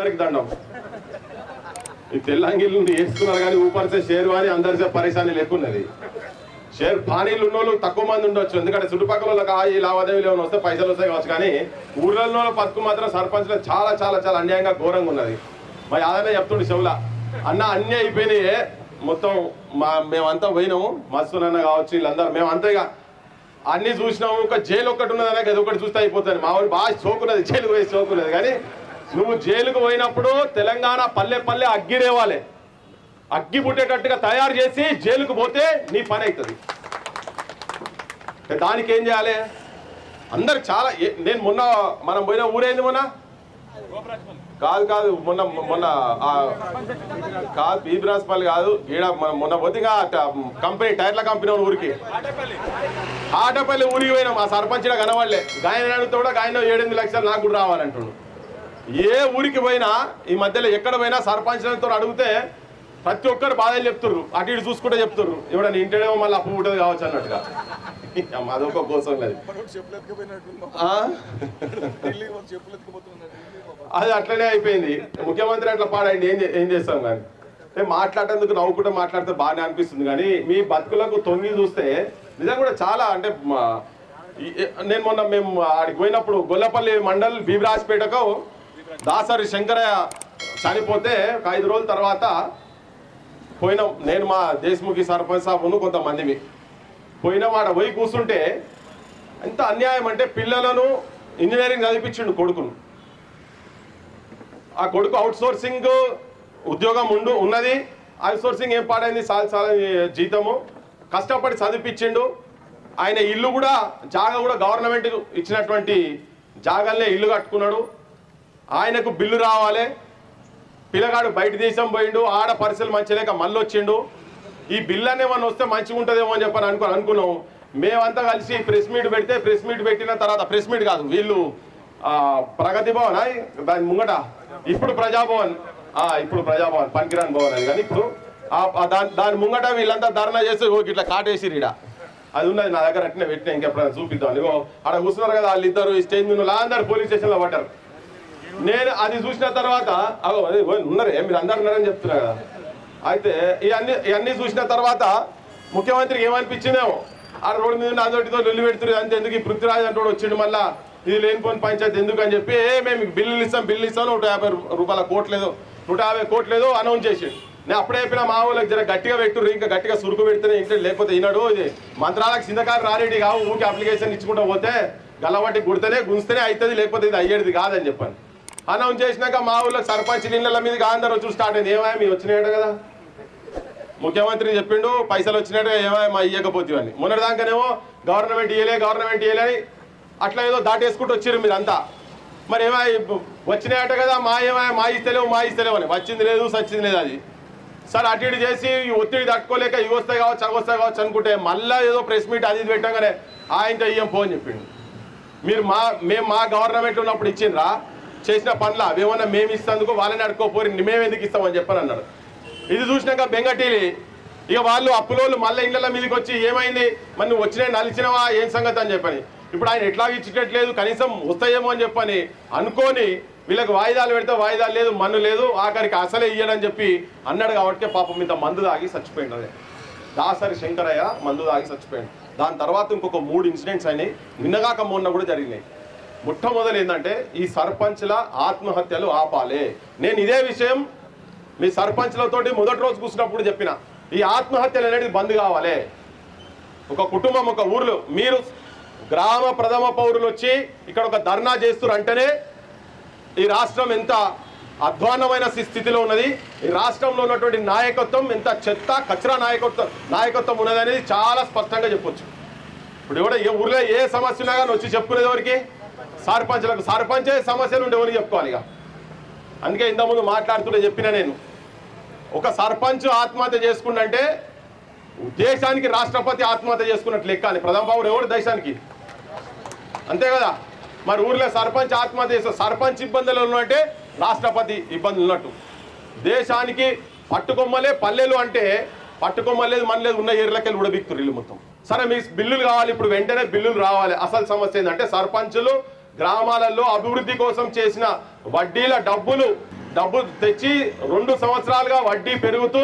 అందరికి దండం. ఈ తెల్లంగిళ్ళు వేసుకున్నారు కానీ ఊపరిసే షేరు అని అందరిసే పరిశాని లేకున్నది. షేర్ పానీలు ఉన్నోళ్ళు తక్కువ మంది ఉండొచ్చు. ఎందుకంటే చుట్టుపక్కల వాళ్ళకి ఆ ఈ లావాదేవీలు ఏమైనా వస్తే పైసలు వస్తాయి కావచ్చు కానీ ఊర్లలో బతుకు మాత్రం సర్పంచ్లో చాలా చాలా చాలా అన్యాయంగా ఘోరంగా ఉన్నది. మా యాదనే చెప్తుండే చెవుల అన్న అన్నీ అయిపోయినాయి. మొత్తం మా మేమంతా పోయినాము. మస్తునన్న కావచ్చు వీళ్ళందరూ. మేమంతా ఇక. అన్ని చూసినాము. ఒక జైలు ఒక్కటి ఉన్నది అది ఒకటి చూస్తే అయిపోతుంది. మా ఊరు బాగా చోకున్నది జైలు పోయి చోకున్నది కానీ నువ్వు జైలుకు పోయినప్పుడు తెలంగాణ పల్లె పల్లె అగ్గిరేవాలి. అగ్గి పుట్టేటట్టుగా తయారు చేసి జైలుకు పోతే నీ పని అవుతుంది దానికి ఏం చేయాలి? అందరు చాలా నేను మొన్న మనం పోయిన ఊరేంది మొన్న? కాదు కాదు మొన్న మొన్న కాదు బీబిరాజ్పల్లి కాదు ఈడ మన- మొన్న పోతిగా కంపెనీ టైర్ల కంపెనీ ఊరికి. ఆటపల్లి ఊరికి పోయినాం మా సర్పంచ్ ఈడ గాయన కూడా గాయన ఏడెనిమిది లక్షలు నాకు కూడా రావాలంటున్నాడు ఏ ఊరికి పోయినా ఈ మధ్యలో ఎక్కడ పోయినా సర్పంచ్లతో అడిగితే ప్రతి ఒక్కరు బాధలు చెప్తుర్రు. అటు ఇటు చూసుకుంటే చెప్తుర్రు. ఎవడన్నా ఇంటేనేమో మళ్ళీ అప్పు ఉంటుంది కావచ్చు అన్నట్టుగా. అదొక కోసం లేదు? అది అట్లనే అయిపోయింది. ముఖ్యమంత్రి అట్లా పాడండి. ఏం ఏం చేస్తాం కానీ? మాట్లాడేందుకు నవ్వుకుంటే మాట్లాడితే బాగానే అనిపిస్తుంది కానీ మీ బతుకులకు తొంగి చూస్తే నిజంగా కూడా చాలా అంటే నేను మొన్న మేము ఆడికి పోయినప్పుడు గొల్లపల్లి మండల్ బీబరాజ్పేటకు దాసరి శంకరయ్య చనిపోతే ఒక ఐదు రోజుల తర్వాత పోయినాం నేను మా దేశముఖి సర్పంచ్ సాబును కొంతమందివి పోయిన వాడ పోయి కూర్చుంటే ఎంత అన్యాయం అంటే పిల్లలను ఇంజనీరింగ్ చదివించిండు కొడుకును. ఆ కొడుకు అవుట్ సోర్సింగ్ ఉద్యోగం ఉండు ఉన్నది. అవుట్ సోర్సింగ్ ఏం పాడైంది? చాలా చాలా జీతము. కష్టపడి చదివించిండు ఆయన ఇల్లు కూడా జాగా కూడా గవర్నమెంట్ ఇచ్చినటువంటి జాగాలనే ఇల్లు కట్టుకున్నాడు. ఆయనకు బిల్లు రావాలి. పిల్లగాడు బయట దేశం పోయిండు ఆడ పరిస్థితులు మంచి లేక మళ్ళీ వచ్చిండు. ఈ బిల్ అనేమన్నా వస్తే మంచిగా ఉంటుందేమో అని చెప్పని అనుకో అనుకున్నాం. మేమంతా కలిసి ప్రెస్ మీట్ పెడితే ప్రెస్ మీట్ పెట్టిన తర్వాత ప్రెస్ మీట్ కాదు వీళ్ళు ప్రగతి భవన్ దాని ముంగట ఇప్పుడు ప్రజాభవన్ ఇప్పుడు ప్రజాభవన్ పనికిరాని భవన్ అది కానీ ఇప్పుడు దాని దాని ముంగట వీళ్ళంతా ధర్నా చేసి ఓ ఇట్లా కాటేసి ఈడ. అది ఉన్నది నా దగ్గర అట్నే పెట్టినా ఇంకెప్పుడైనా చూపిద్దాం. ఇగో ఆడ కూర్చున్నారు కదా వాళ్ళిద్దరు ఈ స్టేజ్ మీద అందరు పోలీస్ స్టేషన్లో పడ్డారు. నేను అది చూసిన తర్వాత అగో అదే ఉన్నారే మీరు అందరు ఉన్నారని చెప్తున్నా కదా. అయితే ఇవన్నీ ఇవన్నీ చూసిన తర్వాత ముఖ్యమంత్రికి ఏమనిపించిందేమో? ఆ రోడ్డు మీద అదొకటితో లొల్లి పెడుతున్నారు అంతే ఎందుకు? ఈ పృథ్వీరాజ్ అంటూ వచ్చిండు మళ్ళా ఇది లేనిపోని పంచాయతీ ఎందుకు అని చెప్పి ఏ మేము బిల్లులు ఇస్తాం బిల్లు ఇస్తాం నూట యాభై రూ- రూపాయల కోట్లేదు నూట యాభై కోట్లేదు అనౌన్స్ చేసిండు. నేను అప్పుడే చెప్పిన మా ఊళ్ళకి జర గట్టిగా పెట్టుర్రు ఇంకా గట్టిగా సురుకు పెడితేనే ఇంట్లో లేకపోతే ఈనాడు ఇది మంత్రాలకు సింధకారు రారేటి కావు ఊరికి అప్లికేషన్ ఇచ్చుకుంటా పోతే గల్లబట్టి గుడితేనే గుంజితేనే అవుతుంది లేకపోతే ఇది అయ్యేది కాదని చెప్పాను. అనౌన్స్ చేసినాక మా ఊళ్ళో సర్పంచ్ నీళ్ళ మీద అందరూ వచ్చి స్టార్ట్ అయింది ఏమయ్య మీ వచ్చినాయట కదా? ముఖ్యమంత్రి చెప్పిండు పైసలు వచ్చినట్టు ఏమయ్య మా ఇయ్యకపోతే అని. మొన్నటిదాకానేమో గవర్నమెంట్ ఇయ్యలే గవర్నమెంట్ ఇయ్యలే అని అట్లా ఏదో దాటేసుకుంటూ వచ్చారు మీరంతా. మరి ఏమై వచ్చినాయట కదా మా ఏమయ్య మా ఇస్తలేవు మా ఇస్తలేవు అని. వచ్చింది లేదు సచ్చింది లేదు అది. సరే అటు ఇటు చేసి ఒత్తిడి తట్టుకోలేక ఇవి వస్తాయి కావచ్చు అవి వస్తాయి కావచ్చు అనుకుంటే మళ్ళీ ఏదో ప్రెస్ మీట్ అది ఇది పెట్టగానే ఆయనతో ఇయ్యం ఫోన్ చెప్పిండు. మీరు మా మేము మా గవర్నమెంట్ ఉన్నప్పుడు ఇచ్చిండ్రా? చేసిన పనులు అవేమన్నా మేము ఇస్తందుకు వాళ్ళని అడుకోపోరి మేము ఎందుకు ఇస్తామని చెప్పని అన్నాడు. ఇది చూసినాక బెంగటీలి ఇక వాళ్ళు అప్పులోళ్ళు మళ్ళీ ఇళ్ళ మీదకి వచ్చి ఏమైంది? మరి నువ్వు వచ్చినా నలిచినవా? ఏం సంగతి అని చెప్పని. ఇప్పుడు ఆయన ఎట్లా ఇచ్చేటట్లేదు కనీసం వస్తాయేమో అని చెప్పని అనుకొని వీళ్ళకి వాయిదాలు పెడితే వాయిదాలు లేదు మన్ను లేదు ఆఖరికి అసలే ఇయ్యడని చెప్పి అన్నాడు కాబట్టి పాపం ఇంత మందు తాగి చచ్చిపోయింది అదే. దాసరి శంకరయ్య మందు తాగి చచ్చిపోయాడు. దాని తర్వాత ఇంకొక మూడు ఇన్సిడెంట్స్ అయినాయి. నిన్నగాక మొన్న కూడా జరిగినాయి. మొట్టమొదలు ఏంటంటే ఈ సర్పంచ్ల ఆత్మహత్యలు ఆపాలి. నేను ఇదే విషయం మీ సర్పంచ్లతోటి మొదటి రోజు కూర్చున్నప్పుడు చెప్పిన. ఈ ఆత్మహత్యలు అనేది బంద్ కావాలి. ఒక కుటుంబం ఒక ఊర్లో మీరు గ్రామ ప్రథమ పౌరులు వచ్చి ఇక్కడ ఒక ధర్నా చేస్తున్నారు అంటేనే ఈ రాష్ట్రం ఎంత అధ్వాన్నమైన స్థితిలో ఉన్నది. ఈ రాష్ట్రంలో ఉన్నటువంటి నాయకత్వం ఎంత చెత్త కచరా నాయకత్వం నాయకత్వం ఉన్నది అనేది చాలా స్పష్టంగా చెప్పొచ్చు. ఇప్పుడు కూడా ఏ ఊర్లో ఏ సమస్య ఉన్నా కానీ వచ్చి చెప్పుకునేది ఎవరికి? సర్పంచ్లకు సర్పంచే సమస్యలు ఉండేవని చెప్పుకోవాలి ఇక. అందుకే ఇంతకుముందు మాట్లాడుతుంటే చెప్పిన నేను ఒక సర్పంచ్ ఆత్మహత్య చేసుకుంటే దేశానికి రాష్ట్రపతి ఆత్మహత్య చేసుకున్నట్టు లెక్క అని ప్రధాన పౌరు ఎవరు దేశానికి? అంతే కదా? మరి ఊర్లో సర్పంచ్ ఆత్మహత్య చేస్తే సర్పంచ్ ఇబ్బందులు ఉన్నట్టే రాష్ట్రపతి ఇబ్బందులు ఉన్నట్టు. దేశానికి పట్టుకొమ్మలే పల్లెలు అంటే పట్టుకొమ్మలేదు మనలేదు ఉన్న ఏర్లకెళ్ళి కూడా బిక్తురు ఇల్లు మొత్తం. సరే మీ బిల్లులు కావాలి ఇప్పుడు వెంటనే బిల్లులు రావాలి. అసలు సమస్య ఏంటంటే సర్పంచులు గ్రామాలలో అభివృద్ధి కోసం చేసిన వడ్డీల డబ్బులు డబ్బు తెచ్చి రెండు సంవత్సరాలుగా వడ్డీ పెరుగుతూ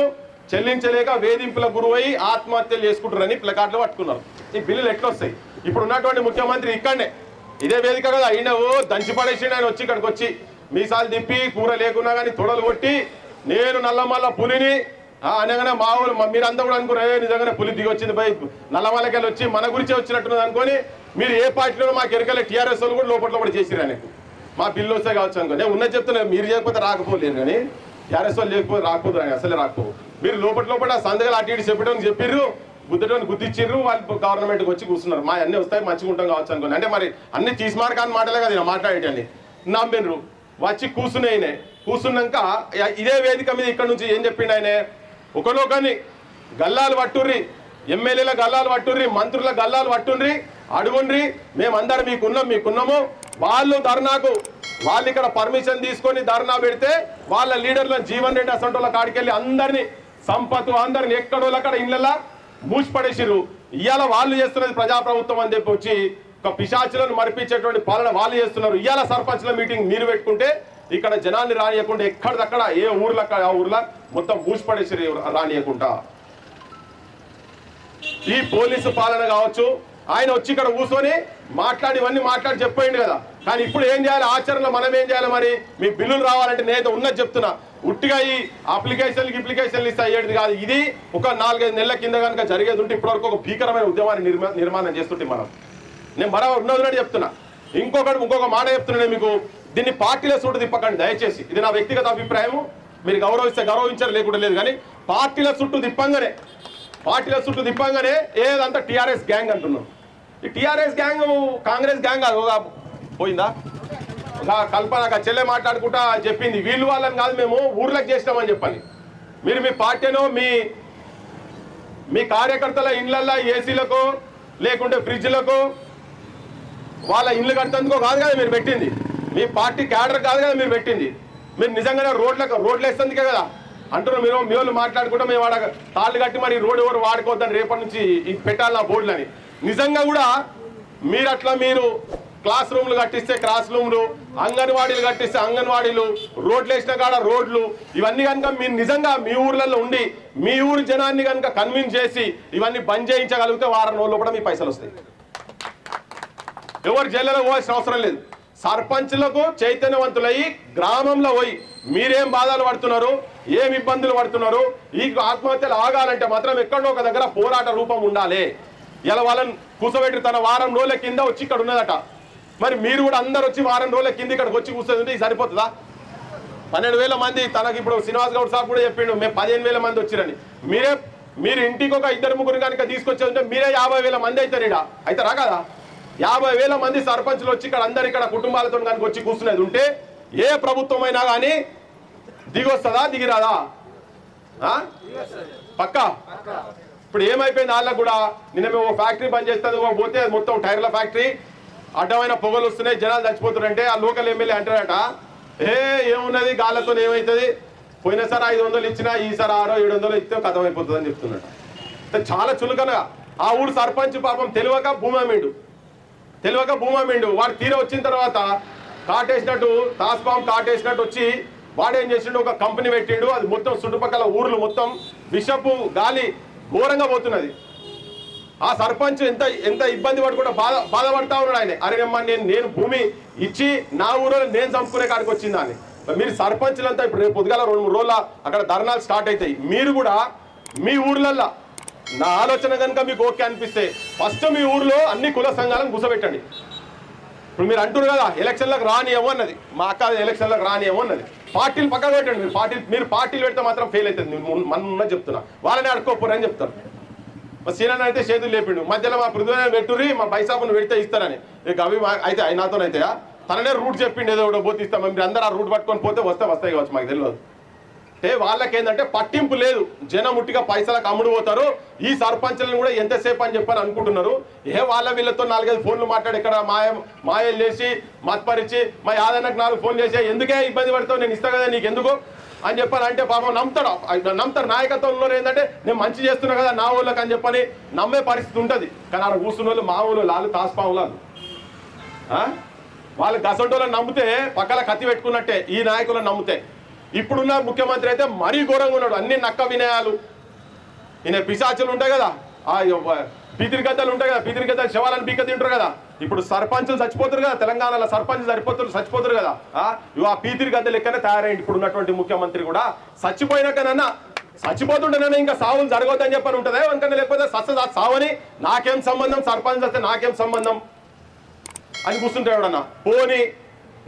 చెల్లించలేక వేధింపుల గురువై ఆత్మహత్యలు చేసుకుంటారని ప్లకార్డులు పట్టుకున్నారు. ఈ బిల్లులు ఎట్లా వస్తాయి ఇప్పుడు ఉన్నటువంటి ముఖ్యమంత్రి ఇక్కడనే. ఇదే వేదిక కదా అయినవు దంచి పడేసిండు ఆయన వచ్చి ఇక్కడికి వచ్చి. మీసాలు తిప్పి కూర లేకున్నా కానీ తొడలు కొట్టి నేను నల్లమల్ల పులిని అనగానే మా ఊరు మీరంతా కూడా అనుకున్నారు నిజంగానే పులి దిగి వచ్చింది పోయి నల్లమల్లకెళ్ళి వచ్చి మన గురించే వచ్చినట్టున్నది అనుకొని మీరు ఏ పార్టీలో మాకు ఎరకలే టీఆర్ఎస్ వాళ్ళు కూడా లోపల కూడా చేసిరా నీకు మా బిల్లు వస్తే కావచ్చు అనుకో. నేను ఉన్నది చెప్తున్నా మీరు చేయకపోతే రాకపోలేరు కానీ టీఆర్ఎస్ వాళ్ళు లేకపోతే రాకపోదు అసలే రాకపో మీరు లోపల లోపల సందగాలు అటు ఇటు చెప్పడం చెప్పిర్రు గుద్దటోని గుద్దిచ్చిర్రు వాళ్ళు గవర్నమెంట్కి వచ్చి కూర్చున్నారు. మా అన్ని వస్తాయి మంచిగా ఉంటాం కావచ్చు అనుకోండి అంటే మరి అన్ని తీసుమారకాని మాటలే కదా మాట్లాడేటండి నమ్మినరు వచ్చి కూర్చుని ఆయనే. కూర్చున్నాక ఇదే వేదిక మీద ఇక్కడ నుంచి ఏం చెప్పిండు ఆయన? ఒకలోకని గల్లాలు పట్టుర్రి ఎమ్మెల్యేల గల్లాలు పట్టుర్రి మంత్రుల గల్లాలు పట్టుండ్రి అడుగుండ్రి మేమందరం మీకున్నాం మీకున్నాము. వాళ్ళు ధర్నాకు వాళ్ళు ఇక్కడ పర్మిషన్ తీసుకొని ధర్నా పెడితే వాళ్ళ లీడర్లను జీవన్ రెడ్డి అసంటోళ్ళ కాడికెళ్ళి అందరినీ సంపత్ అందరిని ఎక్కడోళ్ళు అక్కడ ఇళ్ళలా మూసిపడేసిరు ఇవాళ వాళ్ళు చేస్తున్నది ప్రజాప్రభుత్వం అని చెప్పి వచ్చి ఒక పిశాచులను మరిపించేటువంటి పాలన వాళ్ళు చేస్తున్నారు. ఇవాళ సర్పంచ్ల మీటింగ్ మీరు పెట్టుకుంటే ఇక్కడ జనాన్ని రానియకుండా ఎక్కడిదక్కడ ఏ ఊర్లో ఆ ఊర్లో మొత్తం మూసిపడేసిరు రానియకుండా. ఈ పోలీసు పాలన కావచ్చు ఆయన వచ్చి ఇక్కడ కూర్చొని మాట్లాడి ఇవన్నీ మాట్లాడి చెప్పేయండి కదా. కానీ ఇప్పుడు ఏం చేయాలి? ఆచరణలో మనం ఏం చేయాలి మరి? మీ బిల్లులు రావాలంటే నేనైతే ఉన్నది చెప్తున్నా. ఉట్టిగా ఈ అప్లికేషన్కి ఇప్లికేషన్లు ఇస్తే అయ్యేది కాదు. ఇది ఒక నాలుగైదు నెలల కింద కనుక జరిగేది ఉంటే ఇప్పటివరకు ఒక భీకరమైన ఉద్యమాన్ని నిర్మా నిర్మాణం చేస్తుంటే మనం. నేను మరో ఉన్నది చెప్తున్నా. ఇంకొకటి ఇంకొక మాట చెప్తున్నా మీకు. దీన్ని పార్టీల సూటు తిప్పకండి దయచేసి. ఇది నా వ్యక్తిగత అభిప్రాయము. మీరు గౌరవిస్తే గౌరవించారు లేకుండా లేదు. కానీ పార్టీల చుట్టూ తిప్పంగానే పార్టీల చుట్టూ తిప్పంగానే ఏదంతా టీఆర్ఎస్ గ్యాంగ్ అంటున్నాం ఈ టీఆర్ఎస్ గ్యాంగ్ కాంగ్రెస్ గ్యాంగ్ కాదు ఒక పోయిందా? ఒక కల్పన చెల్లె మాట్లాడుకుంటా చెప్పింది. వీళ్ళు వాళ్ళని కాదు మేము ఊర్లకు చేసినామని చెప్పాలి మీరు మీ పార్టీను మీ మీ కార్యకర్తల ఇండ్లల్లో ఏసీలకు లేకుంటే ఫ్రిడ్జ్లకు వాళ్ళ ఇల్లు కట్టేందుకో కాదు కదా మీరు పెట్టింది. మీ పార్టీ క్యాడర్ కాదు కదా మీరు పెట్టింది. మీరు నిజంగానే రోడ్లకు రోడ్లు వేస్తుందికే కదా. అంటున్నారు మీరు మీ వాళ్ళు మాట్లాడుకుంటే మేము వాడ తాళ్ళు కట్టి మరి రోడ్డు ఎవరు వాడుకోవద్దని రేపటి నుంచి పెట్టాలి నా బోర్డులని. నిజంగా కూడా మీరు అట్లా మీరు క్లాస్ రూమ్లు కట్టిస్తే క్లాస్ రూమ్లు అంగన్వాడీలు కట్టిస్తే అంగన్వాడీలు రోడ్లు వేసిన కాడ రోడ్లు ఇవన్నీ కనుక మీరు నిజంగా మీ ఊర్లలో ఉండి మీ ఊరు జనాన్ని కనుక కన్విన్స్ చేసి ఇవన్నీ బంద్ చేయించగలిగితే వారం రోజుల్లో కూడా మీ పైసలు వస్తాయి. ఎవరు జైల్లో పోవాల్సిన అవసరం లేదు. సర్పంచ్లకు చైతన్యవంతులయ్యి గ్రామంలో పోయి మీరేం బాధలు పడుతున్నారు ఏం ఇబ్బందులు పడుతున్నారు ఈ ఆత్మహత్యలు ఆగాలంటే మాత్రం ఎక్కడో ఒక దగ్గర పోరాట రూపం ఉండాలి. ఇలా వాళ్ళని కూర్చోబెట్టి తన వారం రోజుల కింద వచ్చి ఇక్కడ ఉన్నదట. మరి మీరు కూడా అందరు వచ్చి వారం రోజుల కింద ఇక్కడికి వచ్చి కూర్చొని ఇది సరిపోతుందా? పన్నెండు వేల మంది తనకి ఇప్పుడు శ్రీనివాస్ గౌడ్ సార్ కూడా చెప్పిండు మేము పదిహేను వేల మంది వచ్చిరని. మీరే మీరు ఇంటికి ఒక ఇద్దరు ముగ్గురు కనుక తీసుకొచ్చేది ఉంటే మీరే యాభై వేల మంది అవుతారు ఇడ అవుతారా కదా? యాభై వేల మంది సర్పంచ్లు వచ్చి ఇక్కడ అందరు ఇక్కడ కుటుంబాలతో కనుక వచ్చి కూర్చునేది ఉంటే ఏ ప్రభుత్వం అయినా కానీ దిగొస్తుందా దిగిరాదా? పక్కా? ఇప్పుడు ఏమైపోయింది? వాళ్ళకు కూడా నిన్న మేము ఫ్యాక్టరీ బంద్ చేస్తుంది పోతే అది మొత్తం టైర్ల ఫ్యాక్టరీ. అడ్డమైన పొగలు వస్తున్నాయి. జనాలు చచ్చిపోతున్నారంటే ఆ లోకల్ ఎమ్మెల్యే అంటారట. ఏ ఏమున్నది? గాలతో ఏమవుతుంది పోయినసారి ఐదు వందలు ఇచ్చినా ఈసారి ఆరో ఏడు వందలు ఇస్తే కథం అయిపోతుంది అని చెప్తున్నాడు చాలా చులకనగా. ఆ ఊరు సర్పంచ్ పాపం తెలియక భూమామిండు అమ్మిండు తెలియక భూమి వాడు తీర వచ్చిన తర్వాత కాటేసినట్టు తాస్పాం కాటేసినట్టు వచ్చి వాడు ఏం చేసిండు? ఒక కంపెనీ పెట్టిండు. అది మొత్తం చుట్టుపక్కల ఊర్లు మొత్తం విషపు గాలి ఘోరంగా పోతున్నది. ఆ సర్పంచ్ ఎంత ఎంత ఇబ్బంది పడకుండా బాధ బాధపడతా ఉన్నాడు ఆయన. అరే నేను నేను భూమి ఇచ్చి నా ఊరిలో నేను చంపుకునే కాడికి వచ్చిందా అని మీరు సర్పంచ్లంతా ఇప్పుడు రేపు పొద్దుగాల రెండు మూడు రోజుల అక్కడ ధర్నాలు స్టార్ట్ అవుతాయి. మీరు కూడా మీ ఊర్లల్లో నా ఆలోచన కనుక మీకు ఓకే అనిపిస్తే ఫస్ట్ మీ ఊర్లో అన్ని కుల సంఘాలను కూర్చోబెట్టండి. ఇప్పుడు మీరు అంటున్నారు కదా ఎలక్షన్లకు రానియము అన్నది. మా అక్క ఎలక్షన్లకు రానియము అన్నది. పార్టీలు పక్కన పెట్టండి మీరు పార్టీ మీరు పార్టీలు పెడితే మాత్రం ఫెయిల్ అవుతుంది. మన చెప్తున్నా. వాళ్ళని అడుక్కోపోరని చెప్తారు. మా సీనన్న అయితే చేతులు లేపిండు. మధ్యలో మా పృథ్వీ పెట్టుర్రి మా బైసాబును పెడితే ఇస్తారని. ఇక అవి అయితే నాతోనైతే తననే రూట్ చెప్పిండు ఏదో ఒకటి పోతే ఇస్తాం. మీరు అందరూ ఆ రూట్ పట్టుకొని పోతే వస్తే వస్తాయి కావచ్చు మాకు తెలియదు. అంటే వాళ్ళకి ఏంటంటే పట్టింపు లేదు. జనం ముట్టిగా పైసలకు అమ్ముడు పోతారు. ఈ సర్పంచ్లను కూడా ఎంతసేపు అని చెప్పని అనుకుంటున్నారు. ఏ వాళ్ళ వీళ్ళతో నాలుగైదు ఫోన్లు మాట్లాడి ఇక్కడ మాయ మాయలు చేసి మత్పరిచి మా యాదన్నకు నాలుగు ఫోన్ చేసి ఎందుకే ఇబ్బంది పడతావు? నేను ఇస్తా కదా నీకు ఎందుకు అని చెప్పని అంటే పాపం నమ్ముతాడు. నమ్ముతారు. నాయకత్వంలో ఏంటంటే నేను మంచి చేస్తున్నా కదా నా ఊళ్ళకి అని చెప్పని నమ్మే పరిస్థితి ఉంటుంది. కానీ ఆడ కూర్చున్న వాళ్ళు మా ఊళ్ళు లాలు తాస్పాములు వాళ్ళు వాళ్ళు గసంటోళ్ళని నమ్మితే పక్కన కత్తి పెట్టుకున్నట్టే ఈ నాయకులను నమ్మితే. ఇప్పుడున్న ముఖ్యమంత్రి అయితే మరీ ఘోరంగా ఉన్నాడు. అన్ని నక్క వినయాలు. ఈయన పిశాచులు ఉంటాయి కదా. ఆ పీతిరిగద్దలు ఉంటాయి కదా. పీతిరిగద్దలు శవాలను పీక తింటారు కదా. ఇప్పుడు సర్పంచులు చచ్చిపోతారు కదా. తెలంగాణలో సర్పంచ్ సరిపోతారు చచ్చిపోతారు కదా. ఆ ఇవి ఆ పీతిరిగద్ద లెక్కనే తయారైంది. ఇప్పుడు ఉన్నటువంటి ముఖ్యమంత్రి కూడా చచ్చిపోయినాకనన్నా చచ్చిపోతుంటేనన్నా ఇంకా సావులు జరగొద్దని చెప్పని ఉంటుందా? ఎందుకంటే లేకపోతే సస్త సావని నాకేం సంబంధం? సర్పంచ్ వస్తే నాకేం సంబంధం? అని కూర్చుంటాడు అన్న పోని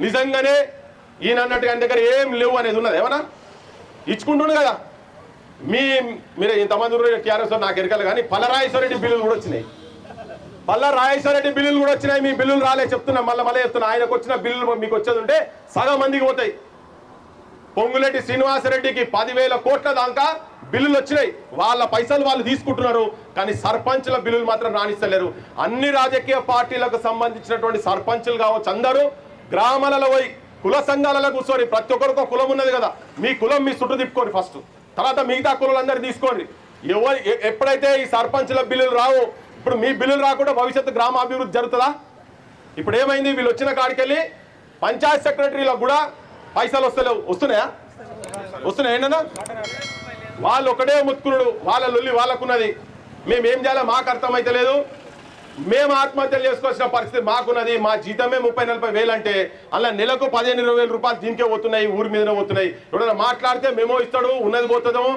నిజంగానే ఈయన అన్నట్టు ఆయన దగ్గర ఏం లేవు అనేది ఉన్నది. ఏమన్నా? ఇచ్చుకుంటుండు కదా. మీ మీరు ఇంతమంది టీఆర్ఎస్ నాకు ఎరకలు కానీ పల్లరాజేశ్వరరెడ్డి బిల్లులు కూడా వచ్చినాయి. పల్లరాజేశ్వరరెడ్డి బిల్లులు కూడా వచ్చినాయి మీ బిల్లులు రాలే చెప్తున్నా మళ్ళీ మళ్ళీ చెప్తున్నా. ఆయనకు వచ్చిన బిల్లులు మీకు వచ్చేది ఉంటే సగం మందికి పోతాయి. పొంగులేటి శ్రీనివాసరెడ్డికి పదివేల కోట్ల దాకా బిల్లులు వచ్చినాయి. వాళ్ళ పైసలు వాళ్ళు తీసుకుంటున్నారు కానీ సర్పంచ్ల బిల్లులు మాత్రం రాణిస్తలేరు. అన్ని రాజకీయ పార్టీలకు సంబంధించినటువంటి సర్పంచులు కావచ్చు అందరూ గ్రామాలలో పోయి కుల సంఘాలలో కూర్చొని ప్రతి ఒక్కరికి కులం ఉన్నది కదా. మీ కులం మీ చుట్టూ తిప్పుకోండి ఫస్ట్. తర్వాత మిగతా కులాలందరూ తీసుకోండి. ఎవరు ఎప్పుడైతే ఈ సర్పంచ్ల బిల్లులు రావు ఇప్పుడు మీ బిల్లులు రాకుండా భవిష్యత్తు గ్రామ అభివృద్ధి జరుగుతుందా? ఇప్పుడు ఏమైంది? వీళ్ళు వచ్చిన కాడికెళ్ళి పంచాయత్ సెక్రటరీలకు కూడా పైసలు వస్తలేవు. వస్తున్నాయా? వస్తున్నాయి? ఏంటన్నా? వాళ్ళు ఒకటే ముత్తుకునుడు వాళ్ళ లొల్లి వాళ్ళకున్నది. మేము ఏం చేయాలో మాకు అర్థమైతే లేదు మేము ఆత్మహత్యలు చేసుకోవాల్సిన పరిస్థితి మాకున్నది మా జీతమే ముప్పై నలభై వేలు అంటే అలా నెలకు పదిహేను ఇరవై వేల రూపాయలు దీనికే పోతున్నాయి ఊరి మీదనే పోతున్నాయి. ఎవరైనా మాట్లాడితే మేమో ఇస్తాడు ఉన్నది పోతుందేమో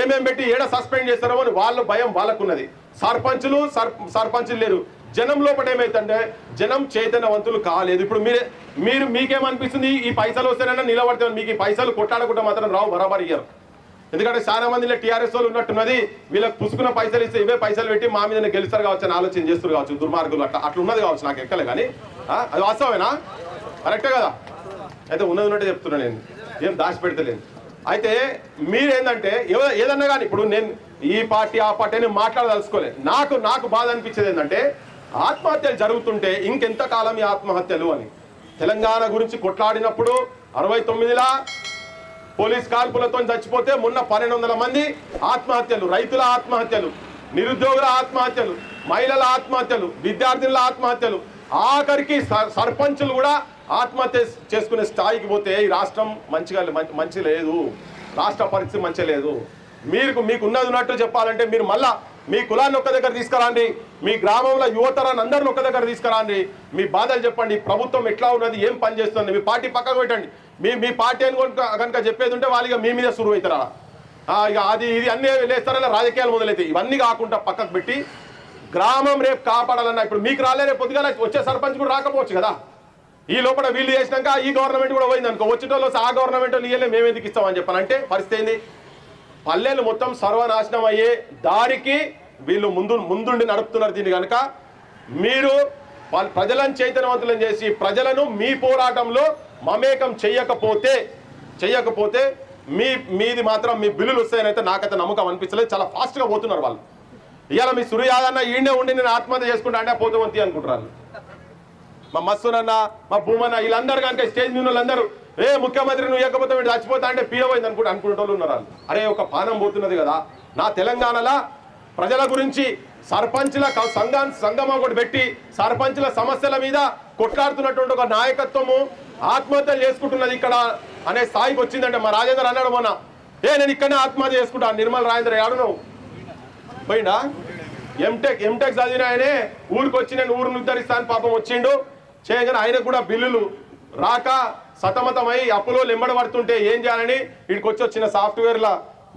ఏమేం పెట్టి ఏడ సస్పెండ్ చేస్తారో అని వాళ్ళ భయం వాళ్ళకున్నది. సర్పంచులు సర్ సర్పంచులు లేరు. జనం లోపల ఏమైతుందంటే జనం చైతన్యవంతులు కాలేదు. ఇప్పుడు మీరే మీరు మీకేమనిపిస్తుంది ఈ పైసలు వస్తేనన్నా నిలబడతారు మీకు ఈ పైసలు కొట్టాడకుండా మాత్రం రావు బరాబర్ ఇయ్యారు. ఎందుకంటే చాలా మందిలో టీఆర్ఎస్ వాళ్ళు ఉన్నట్టున్నది వీళ్ళకి పుసుకున్న పైసలు ఇస్తే ఇవే పైసలు పెట్టి మా మీద గెలుస్తారు కావచ్చు అని ఆలోచన చేస్తారు కావచ్చు దుర్మార్గులు అట్లా అట్లా ఉన్నది కావచ్చు నాకు ఎక్కలే కానీ. అది వాస్తవేనా కరెక్టే కదా? అయితే ఉన్నది ఉన్నట్టు చెప్తున్నా నేను. ఏం దాచిపెడతలేను అయితే మీరేందంటే ఏదన్నా కానీ ఇప్పుడు నేను ఈ పార్టీ ఆ పార్టీ అని మాట్లాడదలుచుకోలేదు నాకు నాకు బాధ అనిపించేది ఏంటంటే ఆత్మహత్యలు జరుగుతుంటే ఇంకెంతకాలం ఈ ఆత్మహత్యలు అని. తెలంగాణ గురించి కొట్లాడినప్పుడు అరవై తొమ్మిదిలా పోలీస్ కాల్పులతో చచ్చిపోతే మొన్న పన్నెండు వందల మంది ఆత్మహత్యలు రైతుల ఆత్మహత్యలు నిరుద్యోగుల ఆత్మహత్యలు మహిళల ఆత్మహత్యలు విద్యార్థినుల ఆత్మహత్యలు. ఆఖరికి సర్పంచులు కూడా ఆత్మహత్య చేసుకునే స్థాయికి పోతే ఈ రాష్ట్రం మంచిగా మంచి- మంచి లేదు. రాష్ట్ర పరిస్థితి మంచి లేదు. మీరు మీకు ఉన్నది ఉన్నట్టు చెప్పాలంటే మీరు మళ్ళా మీ కులాన్ని ఒక్క దగ్గర తీసుకురండి. మీ గ్రామంలో యువతరాన్ని అందరిని ఒక్క దగ్గర తీసుకురండి. మీ బాధలు చెప్పండి. ప్రభుత్వం ఎట్లా ఉన్నది ఏం పని చేస్తుంది మీ పార్టీ పక్కకు పెట్టండి. మీ మీ పార్టీ అని కనుక చెప్పేది ఉంటే వాళ్ళు ఇక మీ మీద సురువు అవుతారా ఇక అది ఇది అన్నీ లేస్తారని రాజకీయాలు మొదలైతాయి. ఇవన్నీ కాకుండా పక్కకు పెట్టి గ్రామం రేపు కాపాడాలన్నా ఇప్పుడు మీకు రాలే రేపు పొద్దుగా వచ్చే సర్పంచ్ కూడా రాకపోవచ్చు కదా. ఈ లోపల వీళ్ళు చేసినాక ఈ గవర్నమెంట్ కూడా పోయింది అనుకో వచ్చేటోళ్ళు ఆ గవర్నమెంట్ ఇయ్యలే మేము ఎందుకు ఇస్తామని చెప్పాను అంటే పరిస్థితి ఏంది? పల్లెలు మొత్తం సర్వనాశనం అయ్యే దారికి వీళ్ళు ముందు ముందుండి నడుపుతున్నారు దీన్ని కనుక. మీరు వాళ్ళ ప్రజలను చైతన్యవంతులను చేసి ప్రజలను మీ పోరాటంలో మమేకం చెయ్యకపోతే చెయ్యకపోతే మీ మీది మాత్రం మీ బిల్లులు వస్తాయనైతే నాకైతే నమ్మకం అనిపించలేదు. చాలా ఫాస్ట్గా పోతున్నారు వాళ్ళు. ఇవాళ మీ సూర్యాదన్న ఈయనే ఉండి నేను ఆత్మహత్య చేసుకుంటా అంటే పోతామంతి అనుకుంటున్నారు. మా మస్తునన్న మా భూమన్న వీళ్ళందరూ కనుక స్టేజ్ మీద వాళ్ళందరూ ఏ ముఖ్యమంత్రి నువ్వు ఎక్కపోతే వీడు చచ్చిపోతా అంటే పీడమైంది అనుకుంటా అనుకునే వాళ్ళు. ఉన్నారు అరే ఒక పానం పోతున్నది కదా. నా తెలంగాణలో ప్రజల గురించి సర్పంచ్ల క- సంఘం సంఘం ఒకటి పెట్టి సర్పంచ్ల సమస్యల మీద కొట్లాడుతున్నటువంటి ఒక నాయకత్వము ఆత్మహత్యలు చేసుకుంటున్నది ఇక్కడ అనే స్థాయికి వచ్చిందంటే మా రాజేంద్ర అన్నాడు మొన్న. ఏ నేను ఇక్కడనే ఆత్మహత్య చేసుకుంటా నిర్మల్ రాజేంద్ర యాడు నువ్వు పోయిండా? ఎంటెక్ ఎంటెక్ చదివిన ఆయనే ఊరికి వచ్చి నేను ఊరిని ఉద్ధరిస్తాను పాపం వచ్చిండు. చేయగానే ఆయనకు కూడా బిల్లులు రాక సతమతమై అప్పులో లెంబడబడుతుంటే ఏం చేయాలని వీడికి వచ్చి వచ్చిన సాఫ్ట్వేర్ల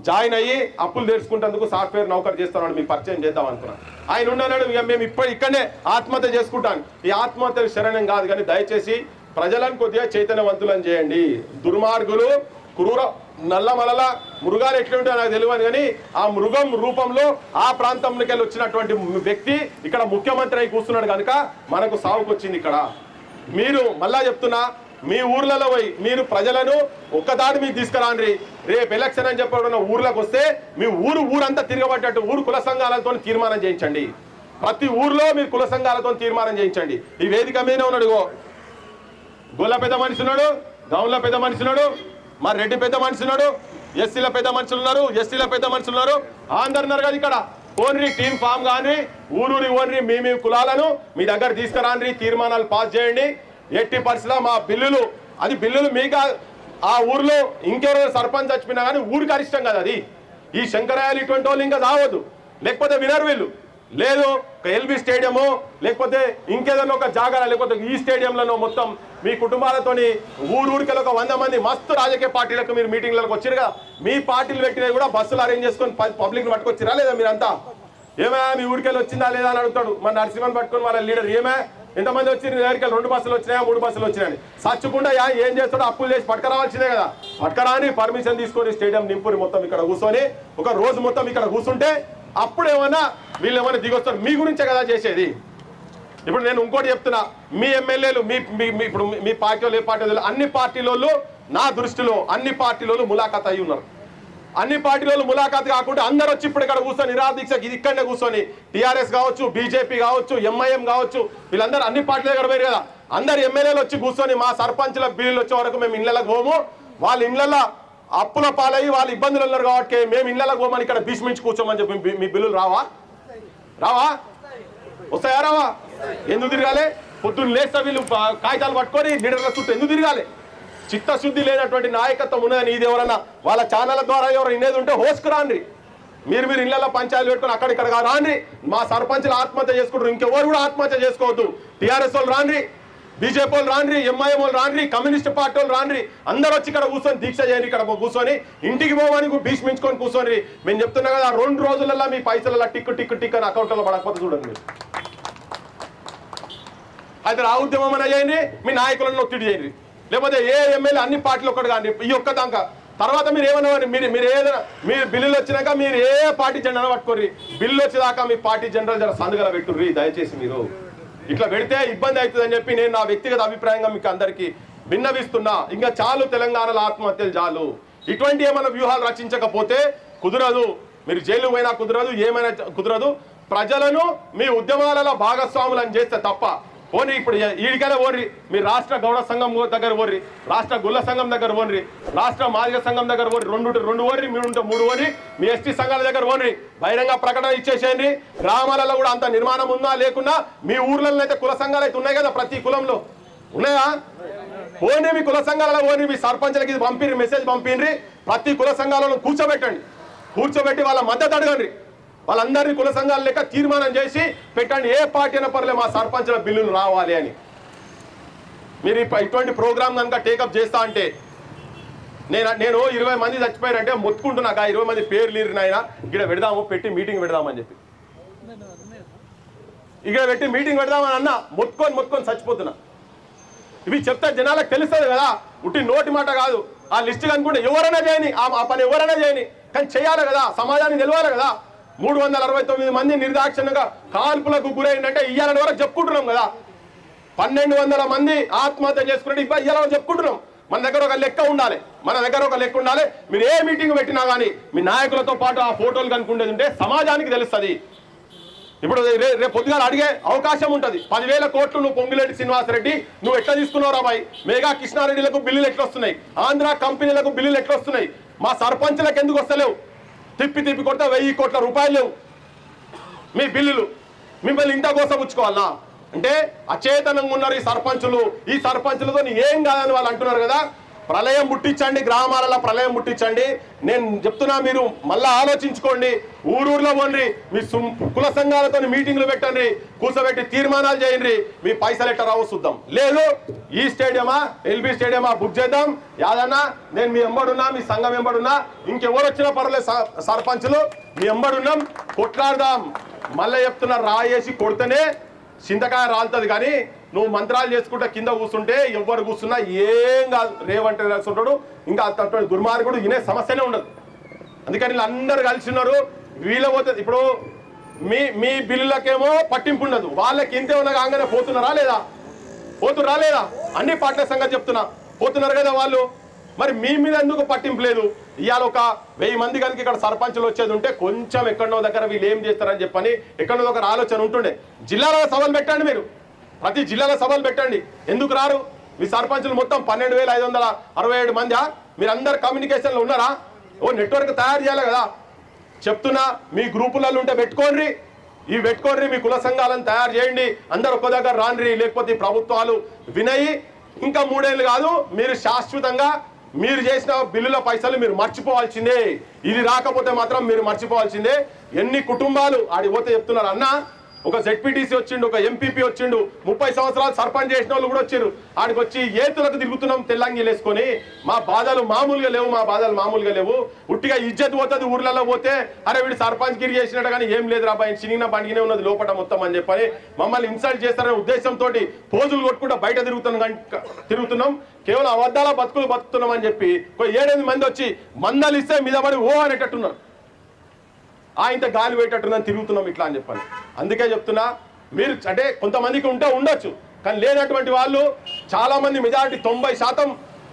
జాయిన్ అయ్యి అప్పులు తెరుచుకుంటేందుకు సాఫ్ట్వేర్ నౌకరు చేస్తానని మీకు పరిచయం చేద్దాం అనుకున్నాను ఆయన ఉన్నాడు ఇక మేము ఇప్పుడు ఇక్కడనే ఆత్మహత్య చేసుకుంటాను. ఈ ఆత్మహత్య శరణం కాదు కానీ దయచేసి ప్రజలను కొద్దిగా చైతన్యవంతులను చేయండి. దుర్మార్గులు క్రూర నల్లమలల మృగాలు ఎట్లుంటాయో నాకు తెలియదు కానీ ఆ మృగం రూపంలో ఆ ప్రాంతంలోకి వెళ్ళి వచ్చినటువంటి వ్యక్తి ఇక్కడ ముఖ్యమంత్రి అయి కూర్చున్నాడు కనుక మనకు సాగుకొచ్చింది ఇక్కడ. మీరు మళ్ళా చెప్తున్నా మీ ఊర్లలో పోయి మీరు ప్రజలను ఒక్కదాటి మీకు తీసుకురాండి రేపు ఎలక్షన్ అని చెప్పడం ఊర్లోకి వస్తే మీ ఊరు ఊరంతా తిరగబడ్డట్టు ఊరు కుల సంఘాలతో తీర్మానం చేయించండి. ప్రతి ఊర్లో మీరు కుల సంఘాలతో తీర్మానం చేయించండి. ఈ వేదిక మీద ఉన్నాడు ఇగో. గొల్ల పెద్ద మనిషి ఉన్నాడు గౌన్ల పెద్ద మనిషి ఉన్నాడు మా రెడ్డి పెద్ద మనిషి ఉన్నాడు ఎస్సీల పెద్ద మనుషులు ఉన్నారు ఎస్సీల పెద్ద మనుషులు ఉన్నారు. అందరు ఉన్నారు కదా ఇక్కడ. ఓన్రీ టీం ఫామ్ కానీ ఊరూరి ఓన్రీ మీ మీ కులాలను మీ దగ్గర తీసుకురాండి తీర్మానాలు పాస్ చేయండి. ఎట్టి పరిస్థితిలో మా బిల్లులు అది బిల్లులు మీకు ఆ ఊర్లో ఇంకెవరైనా సర్పంచ్ చచ్చిపోయినా కానీ ఊరికి అరిష్టం కదా అది. ఈ శంకరాయలు ఇటువంటి వాళ్ళు ఇంకా రావద్దు. లేకపోతే వినరు వీళ్ళు. లేదు ఒక ఎల్బీ స్టేడియము లేకపోతే ఇంకేదైనా ఒక జాగా లేకపోతే ఈ స్టేడియంలోనో మొత్తం మీ కుటుంబాలతోని ఊరు ఊరికెళ్ళి ఒక వంద మంది మస్తు రాజకీయ పార్టీలకు మీరు మీటింగ్లకు వచ్చిరుగా మీ పార్టీలు పెట్టినవి కూడా బస్సులు అరేంజ్ చేసుకొని పబ్లిక్ని పట్టుకొచ్చిరా లేదా మీరంతా? ఏమే మీ ఊరికెళ్ళి వచ్చిందా లేదా అని అడుగుతాడు మన నరసింహన్ పట్టుకొని వాళ్ళ లీడర్. ఏమే ఎంతమంది వచ్చి నీ దగ్గరికి రెండు బస్సులు వచ్చినాయా మూడు బస్సులు వచ్చినాయని. సచ్చకుండా యా ఏం చేస్తాడో అప్పులు చేసి పట్టుకరావాల్సిందే కదా. పట్టుకరాని పర్మిషన్ తీసుకొని స్టేడియం నింపుని మొత్తం ఇక్కడ కూర్చొని ఒక రోజు మొత్తం ఇక్కడ కూర్చుంటే అప్పుడు ఏమన్నా వీళ్ళు ఏమైనా దిగొస్తారు. మీ గురించే కదా చేసేది. ఇప్పుడు నేను ఇంకోటి చెప్తున్నా. మీ ఎమ్మెల్యేలు మీ మీ- మీ- ఇప్పుడు మీ- పార్టీ వాళ్ళు ఏ పార్టీ అన్ని పార్టీలలో నా దృష్టిలో అన్ని పార్టీలలో ములాఖాత్ అయి ఉన్నారు. అన్ని పార్టీలలో ములాఖాత్ కాకుండా అందరు వచ్చి ఇప్పుడు ఇక్కడ కూర్చొని నిరాదీక్ష ఇది ఇక్కడనే కూర్చొని టీఆర్ఎస్ కావచ్చు బీజేపీ కావచ్చు ఎంఐఎం కావచ్చు వీళ్ళందరూ అన్ని పార్టీలు దగ్గర పోయారు కదా. అందరు ఎమ్మెల్యేలు వచ్చి కూర్చొని మా సర్పంచ్ల బిల్లులు వచ్చే వరకు మేము ఇళ్ళకి పోము. వాళ్ళ ఇళ్ళల్లో అప్పుల పాలయ్యి వాళ్ళు ఇబ్బందులు ఉన్నారు కాబట్టి మేము ఇళ్ళకి పోమని ఇక్కడ భీష్మించి కూర్చోమని చెప్పి మీ- బిల్లులు రావా? రావా? వస్తాయా రావా? ఎందుకు తిరగాలి? పొద్దున్న లేస్తే వీళ్ళు కాగితాలు పట్టుకొని లీడర్ల చుట్టూ ఎందుకు తిరగాలి? చిత్తశుద్ధి లేనటువంటి నాయకత్వం ఉన్నదని ఇది ఎవరన్నా వాళ్ళ ఛానళ్ళ ద్వారా ఎవరు ఇనేది ఉంటే హోసుకురాండి మీరు మీరు ఇళ్ళలో పంచాయతీలు పెట్టుకుని అక్కడిక్కడ రాండి. మా సర్పంచ్లు ఆత్మహత్య చేసుకుంటారు. ఇంకెవరు కూడా ఆత్మహత్య చేసుకోవద్దు. టీఆర్ఎస్ వాళ్ళు రాండి. బీజేపీ వాళ్ళు రాండ్రి ఎంఐఎం వాళ్ళు రాండ్రి కమ్యూనిస్ట్ పార్టీ వాళ్ళు రాండ్రి అందరూ వచ్చి ఇక్కడ కూర్చొని దీక్ష చేయండి ఇక్కడ కూర్చొని. ఇంటికి పోవని భీష్మించుకొని కూర్చొని. మేము చెప్తున్నా కదా రెండు రోజులలో మీ పైసలలో టిక్కు టిక్కు టిక్ అని అకౌంట్లో పడకపోతే చూడండి మీరు. అయితే ఆ ఉద్యమం చేయండి? మీ నాయకులను ఒత్తిడి చేయండి. లేకపోతే ఏ ఎమ్మెల్యే అన్ని పార్టీలు ఒక్కటి కానీ ఈ ఒక్క దాకా. తర్వాత మీరు ఏమన్నా మీరు మీరు ఏదైనా మీరు బిల్లులు వచ్చినాక మీరు ఏ పార్టీ జెండా పట్టుకోర్రి? బిల్లు వచ్చేదాకా మీ పార్టీ జనరల్ జర సందుగల పెట్టుర్రి దయచేసి మీరు. ఇట్లా పెడితే ఇబ్బంది అవుతుందని చెప్పి నేను నా వ్యక్తిగత అభిప్రాయంగా మీకు అందరికీ విన్నవిస్తున్నా. ఇంకా చాలు తెలంగాణలో ఆత్మహత్యలు చాలు. ఇటువంటి ఏమైనా వ్యూహాలు రచించకపోతే కుదరదు. మీరు జైలు పోయినా కుదరదు ఏమైనా కుదరదు. ప్రజలను మీ ఉద్యమాలలో భాగస్వాములను చేస్తే తప్ప పోనీ ఇప్పుడు ఈడికైనా ఓన్రి మీ రాష్ట్ర గౌడ సంఘం దగ్గర ఓర్రి రాష్ట్ర గుల్ల సంఘం దగ్గర ఓన్రి రాష్ట్ర మాదిగ సంఘం దగ్గర ఓర్రి రెండు రెండు ఓర్రి మీరు ఉంటే మూడు ఓర్రి మీ ఎస్టీ సంఘాల దగ్గర ఓన్రి బహిరంగ ప్రకటన ఇచ్చేసేయండి. గ్రామాలలో కూడా అంత నిర్మాణం ఉందా లేకున్నా మీ ఊర్లలో అయితే కుల సంఘాలు అయితే ఉన్నాయి కదా ప్రతి కులంలో. ఉన్నాయా? ఓన్లీ మీ కుల సంఘాలలో ఓన్లీ మీ సర్పంచ్లకి ఇది పంపిణీ మెసేజ్ పంపిణీ ప్రతి కుల సంఘాలను కూర్చోబెట్టండి. కూర్చోబెట్టి వాళ్ళ మద్దతు అడగండి. వాళ్ళందరినీ కుల సంఘాల లెక్క తీర్మానం చేసి పెట్టండి. ఏ పార్టీ అయినా పర్లే మా సర్పంచ్ల బిల్లులు రావాలి అని. మీరు ఇటువంటి ప్రోగ్రామ్ కనుక టేకప్ చేస్తా అంటే నేను నేను ఇరవై మంది చచ్చిపోయారంటే మొత్తుకుంటున్నాక ఇరవై మంది పేర్లు ఇరినాయన ఇక్కడ పెడదాము పెట్టి మీటింగ్ పెడదామని చెప్పి. ఇక్కడ పెట్టి మీటింగ్ పెడదామని అన్న మొత్తుకొని మొత్తుకొని చచ్చిపోతున్నా. ఇవి చెప్తే జనాలకు తెలుస్తుంది కదా ఉట్టి నోటి మాట కాదు. ఆ లిస్ట్ కనుకుంటే ఎవరైనా చేయని ఆ ఆ పని ఎవరైనా చేయని కానీ చేయాలి కదా సమాజానికి తెలియాలి కదా. మూడు వందల అరవై తొమ్మిది మంది నిర్దాక్షిణ్యంగా కాల్పులకు గురైందంటే ఇయ్యాలని వరకు చెప్పుకుంటున్నాం కదా. పన్నెండు వందల మంది ఆత్మహత్య చేసుకున్నట్టు ఇబ్బంది ఇయ్యాలని చెప్పుకుంటున్నాం. మన దగ్గర ఒక లెక్క ఉండాలి. మన దగ్గర ఒక లెక్క ఉండాలి. మీరు ఏ మీటింగ్ పెట్టినా కానీ మీ నాయకులతో పాటు ఆ ఫోటోలు కనుక్కుండేది ఉంటే సమాజానికి తెలుస్తుంది. ఇప్పుడు రే రేపు పొద్దుగాల అడిగే అవకాశం ఉంటుంది. పదివేల కోట్లు నువ్వు పొంగులేటి శ్రీనివాసరెడ్డి నువ్వు ఎట్లా తీసుకున్నావు రాబాయి మేఘా కృష్ణారెడ్డిలకు బిల్లులు ఎట్లా వస్తున్నాయి ఆంధ్ర కంపెనీలకు బిల్లులు ఎట్లా వస్తున్నాయి మా సర్పంచ్లకు ఎందుకు వస్తలేవు? తిప్పి తిప్పి కొడితే వెయ్యి కోట్ల రూపాయలు లేవు. మీ బిల్లులు మిమ్మల్ని ఇంత ఉంచుకోవాలా అంటే అచేతనంగా ఉన్నారు ఈ సర్పంచులు. ఈ సర్పంచులతో ఏం కాదని వాళ్ళు అంటున్నారు కదా? ప్రళయం పుట్టించండి గ్రామాలలో ప్రళయం పుట్టించండి నేను చెప్తున్నా మీరు మళ్ళా ఆలోచించుకోండి. ఊరూర్లో పోండి. మీ కుల సంఘాలతో మీటింగ్లు పెట్టండి. కూర్చోబెట్టి తీర్మానాలు చేయండి. మీ పైసలు ఎట్లా రావో చూద్దాం. లేదు ఈ స్టేడియమా ఎల్బీ స్టేడియమా బుక్ చేద్దాం. యాదన్నా నేను మీ ఎంబడున్నా మీ సంఘం ఎంబడున్నా ఇంకెవరు వచ్చినా పర్వాలేదు స- సర్పంచులు మీ ఎంబడున్నాం కొట్లాడదాం. మళ్ళీ చెప్తున్నా రాయేసి కొడితేనే చింతకాయ రాలుతుంది కానీ నువ్వు మంత్రాలు చేసుకుంటే కింద కూర్చుంటే ఎవ్వరు కూర్చున్నా ఏం కాదు. రేవంటి ఉంటాడు. ఇంకా అటువంటి దుర్మార్గుడు వినే సమస్యనే ఉండదు. అందుకని వీళ్ళు అందరు కలిసి ఉన్నారు. వీళ్ళ ఇప్పుడు మీ మీ బిల్లులకేమో పట్టింపు ఉండదు. వాళ్ళకి ఇంతే ఉన్న కాగానే పోతున్నారా లేదా? పోతురా లేదా? అన్ని పార్టీల సంగతి చెప్తున్నా. పోతున్నారు కదా వాళ్ళు. మరి మీ మీద ఎందుకు పట్టింపు లేదు? ఇవాళ ఒక వెయ్యి మంది కనుక ఇక్కడ సర్పంచులు వచ్చేది ఉంటే కొంచెం ఎక్కడో దగ్గర వీళ్ళు ఏం చేస్తారని చెప్పని ఎక్కడో దగ్గర ఆలోచన ఉంటుండే. జిల్లాలో సభలు పెట్టండి మీరు. ప్రతి జిల్లాలో సభలు పెట్టండి. ఎందుకు రారు? మీ సర్పంచులు మొత్తం పన్నెండు వేల ఐదు వందల అరవై ఏడు మంది మీరు అందరు కమ్యూనికేషన్లో ఉన్నారా? ఓ నెట్వర్క్ తయారు చేయాలి కదా. చెప్తున్నా మీ గ్రూపులలో ఉంటే పెట్టుకోండి. ఇవి పెట్టుకోండి మీ కుల సంఘాలను తయారు చేయండి. అందరు ఒక్క దగ్గర రాండ్రి లేకపోతే ప్రభుత్వాలు వినయి. ఇంకా మూడేళ్ళు కాదు మీరు శాశ్వతంగా మీరు చేసిన బిల్లుల పైసలు మీరు మర్చిపోవాల్సిందే. ఇది రాకపోతే మాత్రం మీరు మర్చిపోవాల్సిందే. ఎన్ని కుటుంబాలు ఆడిపోతే చెప్తున్నారు అన్నా ఒక జెడ్పీటీసీ వచ్చిండు ఒక ఎంపీపీ వచ్చిండు. ముప్పై సంవత్సరాలు సర్పంచ్ చేసిన వాళ్ళు కూడా వచ్చారు ఆడికి వచ్చి ఏతులకు తిరుగుతున్నాం తెల్లంగిలేసుకొని మా బాధలు మామూలుగా లేవు మా బాధలు మామూలుగా లేవు. ఉట్టిగా ఇజ్జత్ పోతుంది ఊర్లలో పోతే అరే వీడు సర్పంచ్ గిరి చేసినట్టు కానీ ఏం లేదు రాబాయి చిన్న పండుగనే ఉన్నది లోపల మొత్తం అని చెప్పని మమ్మల్ని ఇన్సల్ట్ చేస్తారనే ఉద్దేశంతో పోజులు కొట్టుకుంటూ బయట తిరుగుతున్నాం తిరుగుతున్నాం. కేవలం అబద్ధాల బతుకులు బతుకుతున్నాం అని చెప్పి ఏడెనిమిది మంది వచ్చి మందలు ఇస్తే మీద పడి ఓ అనేటట్టున్నారు. ఆ ఇంత గాలి పెట్టట్టున్నాను తిరుగుతున్నాం ఇట్లా అని చెప్పాను. అందుకే చెప్తున్నా మీరు అంటే కొంతమందికి ఉంటే ఉండొచ్చు కానీ లేనటువంటి వాళ్ళు చాలామంది మెజారిటీ తొంభై శాతం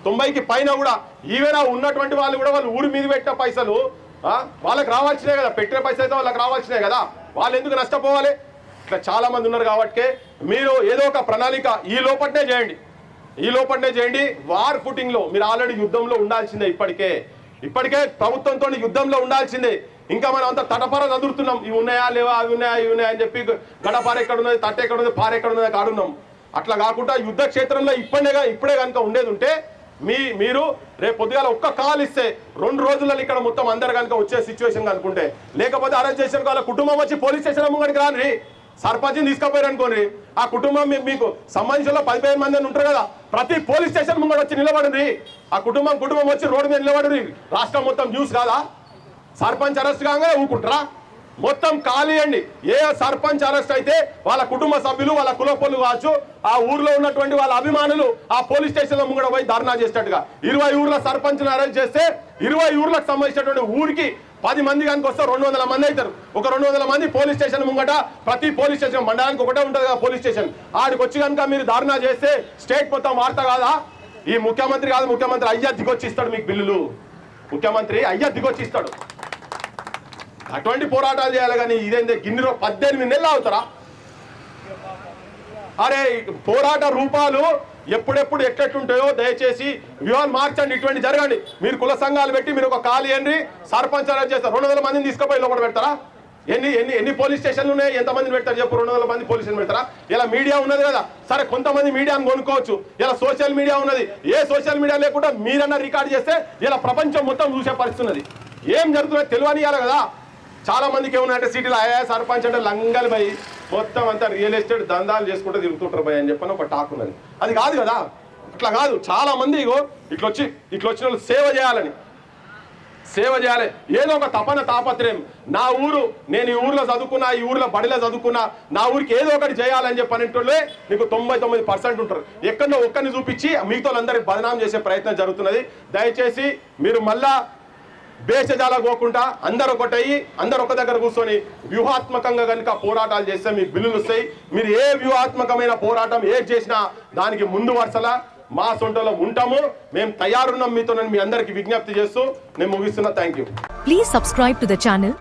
తొంభైకి పైన కూడా ఈవెన్ ఉన్నటువంటి వాళ్ళు కూడా వాళ్ళు ఊరి మీద పెట్టిన పైసలు వాళ్ళకి రావాల్సినే కదా పెట్టిన పైసలు అయితే వాళ్ళకి రావాల్సినే కదా వాళ్ళు ఎందుకు నష్టపోవాలి? ఇట్లా చాలామంది ఉన్నారు కాబట్టి మీరు ఏదో ఒక ప్రణాళిక ఈ లోపట్నే చేయండి. ఈ లోపలనే చేయండి. వార్ ఫుటింగ్లో మీరు ఆల్రెడీ యుద్ధంలో ఉండాల్సిందే ఇప్పటికే. ఇప్పటికే ప్రభుత్వంతో యుద్ధంలో ఉండాల్సిందే. ఇంకా మనం అంతా తటపర చదువుతున్నాం ఇవి ఉన్నాయా లేవా? అవి ఉన్నాయా ఇవి ఉన్నాయా అని చెప్పి గడపార ఎక్కడ ఉన్నది తట్ట ఎక్కడ ఉన్నది పార ఎక్కడ ఉన్నది కాడున్నాం అట్లా కాకుండా యుద్ధ క్షేత్రంలో ఇప్పుడే ఇప్పుడే కనుక ఉండేది ఉంటే మీ మీరు రేపు పొద్దుగాల ఒక్క కాల్ ఇస్తే రెండు రోజులలో ఇక్కడ మొత్తం అందరు కనుక వచ్చే సిచ్యువేషన్ అనుకుంటే లేకపోతే అరెస్ట్ చేసిన వాళ్ళ కుటుంబం వచ్చి పోలీస్ స్టేషన్ ముంగడికి రాని సర్పంచ్ని తీసుకుపోయారు అనుకోని ఆ కుటుంబం మీకు సంబంధించిన పదిహేను మంది అని ఉంటారు కదా ప్రతి పోలీస్ స్టేషన్ ముంగడు వచ్చి నిలబడి ఆ కుటుంబం కుటుంబం వచ్చి రోడ్డు మీద నిలబడి రాష్ట్రం మొత్తం న్యూస్ కాదా? సర్పంచ్ అరెస్ట్ కాగానే ఊకుంటారా మొత్తం ఖాళీ అండి ఏ సర్పంచ్ అరెస్ట్ అయితే వాళ్ళ కుటుంబ సభ్యులు వాళ్ళ కులపొల్లు కావచ్చు ఆ ఊర్లో ఉన్నటువంటి వాళ్ళ అభిమానులు ఆ పోలీస్ స్టేషన్లో ముంగడ పోయి ధర్నా చేసినట్టుగా ఇరవై ఊర్ల సర్పంచ్ అరెస్ట్ చేస్తే ఇరవై ఊర్లకు సంబంధించినటువంటి ఊరికి పది మంది కనుక వస్తే రెండు వందల మంది అవుతారు. ఒక రెండు వందల మంది పోలీస్ స్టేషన్ ముంగట ప్రతి పోలీస్ స్టేషన్ మండలానికి ఒకటే ఉంటుంది కదా పోలీస్ స్టేషన్. ఆడికి వచ్చి కనుక మీరు ధర్నా చేస్తే స్టేట్ మొత్తం వార్త కాదా? ఈ ముఖ్యమంత్రి కాదు ముఖ్యమంత్రి అయ్యా దిగొచ్చి ఇస్తాడు మీకు బిల్లులు. ముఖ్యమంత్రి అయ్యా దిగొచ్చి ఇస్తాడు. అటువంటి పోరాటాలు చేయాలి కానీ ఇదేంటే గిన్నెలో పద్దెనిమిది నెలలు అవుతారా? అరే పోరాట రూపాలు ఎప్పుడెప్పుడు ఎట్లెట్లుంటాయో దయచేసి వ్యూహాలు మార్చండి ఇటువంటి జరగండి. మీరు కుల సంఘాలు పెట్టి మీరు ఒక ఖాళీ అండి సర్పంచ్ చేస్తారు రెండు వందల మందిని తీసుకుపోయి లోపల పెడతారా? ఎన్ని ఎన్ని ఎన్ని పోలీస్ స్టేషన్లు ఉన్నాయి? ఎంతమందిని పెడతారు చెప్పు? రెండు వందల మంది పోలీసులు పెడతారా? ఇలా మీడియా ఉన్నది కదా. సరే కొంతమంది మీడియాను కొనుక్కోవచ్చు. ఇలా సోషల్ మీడియా ఉన్నది. ఏ సోషల్ మీడియా లేకుండా మీరన్నా రికార్డ్ చేస్తే ఇలా ప్రపంచం మొత్తం చూసే పరిస్థితున్నది ఏం జరుగుతుందో తెలియనియాలి కదా. చాలా మందికి ఏమన్నా సిటీలో ఆయా సర్పంచ్ అంటే లంగలు పోయి మొత్తం అంతా రియల్ ఎస్టేట్ దందాలు చేసుకుంటూ తిరుగుతుంటారు భయ అని చెప్పని ఒక టాక్ ఉన్నది. అది కాదు కదా? ఇట్లా కాదు. చాలా మంది ఇగో ఇట్లా వచ్చి ఇట్లా వచ్చిన వాళ్ళు సేవ చేయాలని. సేవ చేయాలి. ఏదో ఒక తపన తాపత్రయం. నా ఊరు నేను ఈ ఊర్లో చదువుకున్నా ఈ ఊర్లో బడిలో చదువుకున్నా నా ఊరికి ఏదో ఒకటి చేయాలని చెప్పి అనేటోళ్ళే మీకు తొంభై తొమ్మిది పర్సెంట్ ఉంటారు. ఎక్కడో ఒక్కరిని చూపించి మిగతా వాళ్ళందరికీ బదనాం చేసే ప్రయత్నం జరుగుతున్నది. దయచేసి మీరు మళ్ళా బేచజాల పోకుండా అందరు ఒకటయ్యి అందరు ఒక దగ్గర కూర్చొని వ్యూహాత్మకంగా కనుక పోరాటాలు చేస్తే మీ బిల్లులు వస్తాయి. మీరు ఏ వ్యూహాత్మకమైన పోరాటం ఏది చేసినా దానికి ముందు వరుసలా మా సొంటలో ఉంటాము. మేము తయారున్నాం మీతో మీ అందరికి విజ్ఞప్తి చేస్తూ నేను ముగిస్తున్నా. Thank you please subscribe to the channel